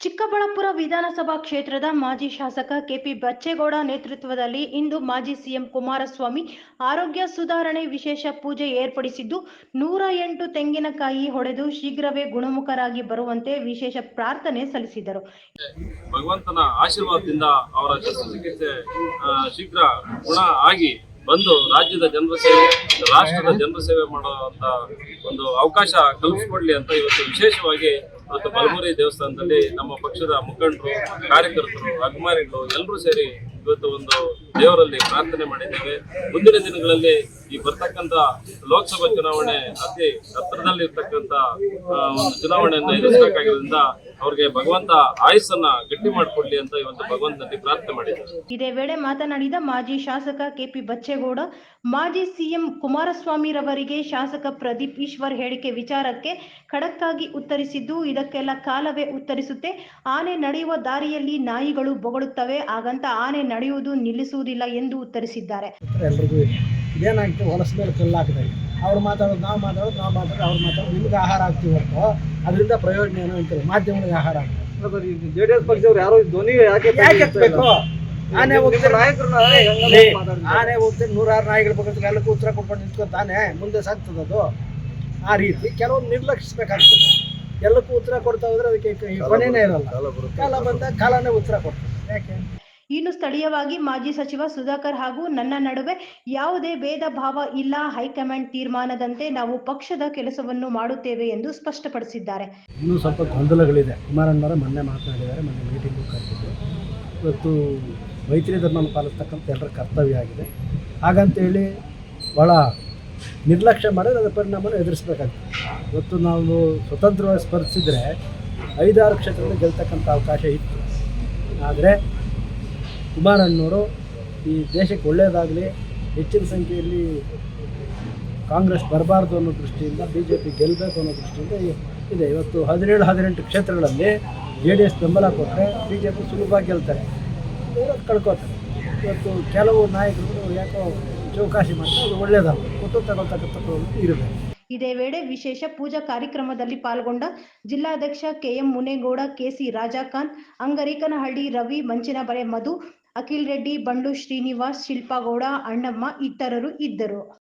ಚಿಕ್ಕಬಳ್ಳಾಪುರ ವಿಧಾನಸಭಾ ಕ್ಷೇತ್ರದ ಮಾಜಿ ಶಾಸಕ ಕೆಪಿ ಬಚ್ಚೇಗೌಡ ನೇತೃತ್ವದಲ್ಲಿ ಇಂದು ಮಾಜಿ ಸಿಎಂ ಕುಮಾರಸ್ವಾಮಿ ಆರೋಗ್ಯ ಸುಧಾರಣೆ ವಿಶೇಷ ಪೂಜೆ ಏರ್ಪಡಿಸಿದ್ದು, ನೂರ ಎಂಟು ತೆಂಗಿನಕಾಯಿ ಹೊಡೆದು ಶೀಘ್ರವೇ ಗುಣಮುಖರಾಗಿ ಬರುವಂತೆ ವಿಶೇಷ ಪ್ರಾರ್ಥನೆ ಸಲ್ಲಿಸಿದರು. ಭಗವಂತನ ಆಶೀರ್ವಾದದಿಂದ ಅವರ ಶಸ್ತ್ರಚಿಕಿತ್ಸೆ ಶೀಘ್ರ ಗುಣ ಆಗಿ ಬಂದು ರಾಜ್ಯದ ಜನರ ಸೇವೆ, ರಾಷ್ಟ್ರದ ಜನರ ಸೇವೆ ಮಾಡುವಂತ ಒಂದು ಅವಕಾಶ ಕಲ್ಪಿಸಿಕೊಡ್ಲಿ ಅಂತ ಇವತ್ತು ವಿಶೇಷವಾಗಿ ಇವತ್ತು ಬಲಮುರಿ ದೇವಸ್ಥಾನದಲ್ಲಿ ನಮ್ಮ ಪಕ್ಷದ ಮುಖಂಡರು, ಕಾರ್ಯಕರ್ತರು, ಅಭಿಮಾನಿಗಳು ಎಲ್ಲರೂ ಸೇರಿ ಇವತ್ತು ಒಂದು ದೇವರಲ್ಲಿ ಪ್ರಾರ್ಥನೆ ಮಾಡಿದ್ದೇವೆ. ಮುಂದಿನ ದಿನಗಳಲ್ಲಿ ಈ ಬರ್ತಕ್ಕಂಥ ಲೋಕಸಭಾ ಚುನಾವಣೆ ಅತಿ ಹತ್ತಿರದಲ್ಲಿರ್ತಕ್ಕಂಥ ಇರ್ತಕ್ಕಂಥ ಒಂದು ಚುನಾವಣೆಯನ್ನು ಎದುರಿಸಬೇಕಾಗಿರೋದ್ರಿಂದ ಅವ್ರಿಗೆ ಭಗವಂತ ಆಯಸ್ಸನ್ನ ಗಟ್ಟಿ ಮಾಡಿಕೊಡ್ಲಿ ಅಂತ ಇವತ್ತು ಭಗವಂತನಲ್ಲಿ ಪ್ರಾರ್ಥನೆ ಮಾಡಿದ್ದಾರೆ. ಇದೇ ವೇಳೆ ಮಾತನಾಡಿದ ಮಾಜಿ ಶಾಸಕ ಕೆಪಿ ಬಚ್ಚೇಗೌಡ ಮಾಜಿ ಸಿಎಂ ಕುಮಾರಸ್ವಾಮಿ ರವರಿಗೆ ಶಾಸಕ ಪ್ರದೀಪ್ ಈಶ್ವರ್ ಹೇಳಿಕೆ ವಿಚಾರಕ್ಕೆ ಖಡಕ್ಕಾಗಿ ಉತ್ತರಿಸಿದ್ದು ಇದಕ್ಕೆಲ್ಲ ಕಾಲವೇ ಉತ್ತರಿಸುತ್ತೆ. ಆನೆ ನಡೆಯುವ ದಾರಿಯಲ್ಲಿ ನಾಯಿಗಳು ಬೊಗಳುತ್ತವೆ ಹಾಗಂತ ಆನೆ ನಡೆಯುವುದು ನಿಲ್ಲಿಸುವುದಿಲ್ಲ ಎಂದು ಉತ್ತರಿಸಿದ್ದಾರೆ. ಅವ್ರು ಮಾತಾಡೋದು ನಾವು ಮಾತಾಡೋದು ನಾವು ಮಾತಾಡೋದು ಅವ್ರು ಮಾತಾಡೋದು. ನಿಮ್ಗೆ ಆಹಾರ ಆಗ್ತೀವಿ ಹೊರತು ಅದರಿಂದ ಪ್ರಯೋಜನ ಏನು ಅಂತಾರೆ ಮಾಧ್ಯಮಗಳಿಗೆ ಆಹಾರ ಆಗ್ತದೆ. ಜೆಡಿಎಸ್ ಪಕ್ಷದವ್ರು ಯಾರು ಧ್ವನಿ ಯಾಕೆ ಯಾಕೆ ಎತ್ತಬೇಕು? ಆನೆ ಹೋಗ್ತಾರೆ ನಾಯಕರನ್ನ ಆನೆ ಹೋಗ್ತಾರೆ ನೂರಾರು ನಾಯಿಗಳ ಬಗ್ಗೆ ಎಲ್ಲಕ್ಕೂ ಉತ್ತರ ಕೊಟ್ಕೊಂಡು ನಿಂತ್ಕೊತಾನೆ ಮುಂದೆ ಸಾಗ್ತದೆ ಅದು. ಆ ರೀತಿ ಕೆಲವೊಂದು ನಿರ್ಲಕ್ಷಿಸಬೇಕಾಗ್ತದೆ. ಎಲ್ಲಕ್ಕೂ ಉತ್ತರ ಕೊಡ್ತಾ ಹೋದ್ರೆ ಅದಕ್ಕೆ ಕೊನೆನೇ ಇರಲ್ಲ. ಕಾಲ ಬಂದಾಗ ಕಾಲನೇ ಉತ್ತರ ಕೊಡ್ತದೆ. ಯಾಕೆ? ಇನ್ನು ಸ್ಥಳೀಯವಾಗಿ ಮಾಜಿ ಸಚಿವ ಸುಧಾಕರ್ ಹಾಗೂ ನನ್ನ ನಡುವೆ ಯಾವುದೇ ಭೇದ ಭಾವ ಇಲ್ಲ. ಹೈಕಮಾಂಡ್ ತೀರ್ಮಾನದಂತೆ ನಾವು ಪಕ್ಷದ ಕೆಲಸವನ್ನು ಮಾಡುತ್ತೇವೆ ಎಂದು ಸ್ಪಷ್ಟಪಡಿಸಿದ್ದಾರೆ. ಇನ್ನೂ ಸ್ವಲ್ಪ ಗೊಂದಲಗಳಿದೆ. ಕುಮಾರಣ್ಣವರ ಮೊನ್ನೆ ಮಾತನಾಡಿದ್ದಾರೆ. ಮೊನ್ನೆ ಮೀಟಿಂಗು ಕರೆದಿದ್ದು ಇವತ್ತು ಮೈತ್ರಿ ಧರ್ಮವನ್ನು ಪಾಲಿಸ್ತಕ್ಕಂಥ ಎಲ್ಲರ ಕರ್ತವ್ಯ ಆಗಿದೆ. ಹಾಗಂತೇಳಿ ಭಾಳ ನಿರ್ಲಕ್ಷ್ಯ ಮಾಡಿದ್ರೆ ಅದರ ಪರಿಣಾಮವನ್ನು ಎದುರಿಸಬೇಕಾಗ್ತದೆ. ಇವತ್ತು ನಾವು ಸ್ವತಂತ್ರವಾಗಿ ಸ್ಪರ್ಧಿಸಿದರೆ ಐದಾರು ಕ್ಷೇತ್ರದಲ್ಲಿ ಗೆಲ್ತಕ್ಕಂಥ ಅವಕಾಶ ಇತ್ತು. ಆದರೆ ಕುಮಾರಣ್ಣವರು ಈ ದೇಶಕ್ಕೆ ಒಳ್ಳೆಯದಾಗಲಿ ಹೆಚ್ಚಿನ ಸಂಖ್ಯೆಯಲ್ಲಿ ಕಾಂಗ್ರೆಸ್ ಬರಬಾರ್ದು ಅನ್ನೋ ದೃಷ್ಟಿಯಿಂದ ಬಿ ಜೆ ಪಿ ಗೆಲ್ಲಬೇಕು ಅನ್ನೋ ದೃಷ್ಟಿಯಿಂದ ಇದೆ. ಇವತ್ತು ಹದಿನೇಳು, ಹದಿನೆಂಟು ಕ್ಷೇತ್ರಗಳಲ್ಲಿ ಜೆ ಡಿ ಎಸ್ ಬೆಂಬಲ ಕೊಟ್ಟರೆ ಬಿ ಜೆ ಪಿ ಸುಲಭವಾಗಿ ಗೆಲ್ತಾರೆ. ಕಳ್ಕೊತಾರೆ. ಇವತ್ತು ಕೆಲವು ನಾಯಕರು ಯಾಕೋ ಚೌಕಾಸಿ ಮಾಡ್ತಾರೆ, ಅದು ಒಳ್ಳೆಯದಲ್ಲ ಕೊಟ್ಟು ತಗೊಳ್ತಕ್ಕಂಥ ಇರಬೇಕು ಇದೇ ವೇಳೆ ವಿಶೇಷ ಪೂಜಾ ಕಾರ್ಯಕ್ರಮದಲ್ಲಿ ಪಾಲ್ಗೊಂಡ ಜಿಲ್ಲಾಧ್ಯಕ್ಷ ಕೆಎಂ ಮುನೇಗೌಡ, ಕೆಸಿ ರಾಜಾಕಾಂತ್, ಅಂಗರಿಕನಹಳ್ಳಿ ರವಿ, ಮಂಚಿನಬರೆ ಮಧು, ಅಖಿಲ್ ರೆಡ್ಡಿ, ಬಂಡು ಶ್ರೀನಿವಾಸ್, ಶಿಲ್ಪಗೌಡ, ಅಣ್ಣಮ್ಮ ಇತರರು ಇದ್ದರು.